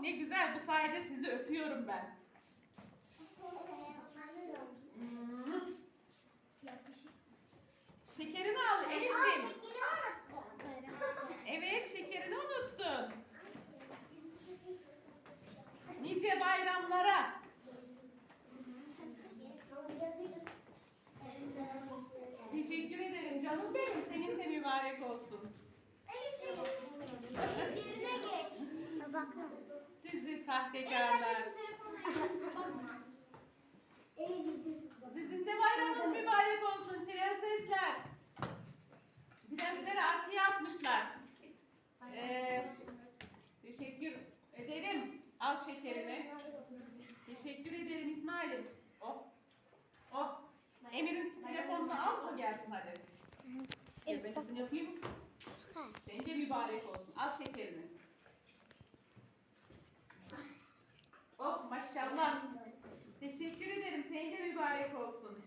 Ne güzel bu sayede sizi öpüyorum ben. Şekerini al Elif'ciğim. Evet şekerini unuttun. Nice bayramlara. Teşekkür ederim canım benim. Senin de mübarek olsun. Bakın. Sizi sahtekarlar. Sizin de bayramınız mübarek olsun prensesler. Prensleri arkaya atmışlar. Ee, teşekkür ederim. Al şekerini. Teşekkür ederim İsmail'im. Oh. Oh. Emir'in telefonunu al o gelsin hadi. Gel ben izin yapayım. Senin de mübarek olsun. Al şekerini. Maşallah. Teşekkür ederim. Senin de mübarek olsun.